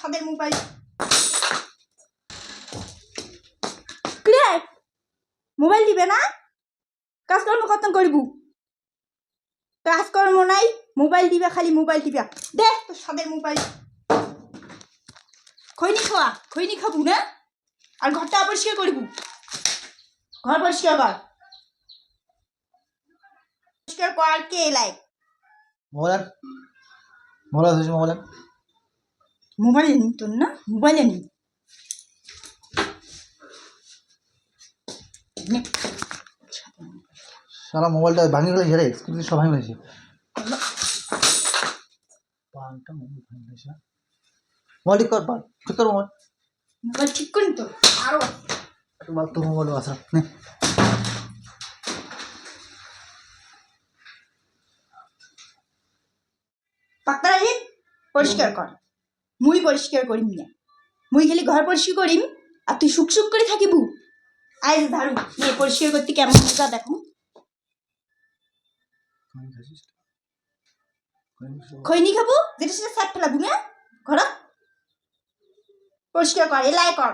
সাদের mobile. Clear mobile দিবে না? কাজকর্ম কত করিব। কাজকর্ম নাই মোবাইল দিবে খালি মোবাইল দিবে। দে তোর সাদের মোবাইল। খৈনি খাওয়া খৈনি খাব না? আর ঘরটা পরিষ্কার করিব। ঘর পরিষ্কার কর। পরিষ্কার কর কে এলাই মোবাইল মোবাইল মোবাইল মোবাইলে নি তোর না? মোবাইলে নি সারা মোবাইলটা ভাঙি গেলে রে স্ক্রিন সব ভাঙি গেছে। পানটা মোবাইল ভাঙি গেছে। মোবাইল ঠিক কর পান ঠিক কর মোবাইল। মোবাইল ঠিক করি তো আরও তোমার তোর মোবাইল আসা নে। পাক্তারা পরিষ্কার কর। মুই পরিষ্কার করিম না। মুই খালি ঘর পরিষ্কার করিম আর তুই সুখ সুখ করে থাকিবু। যে ধারু নে পরিষ্কার করতে কেমন মজা দেখো? খৈনি খাব? যেটা সেটা সাত ফেলা না? ঘর পরিষ্কার কর এলাই কর।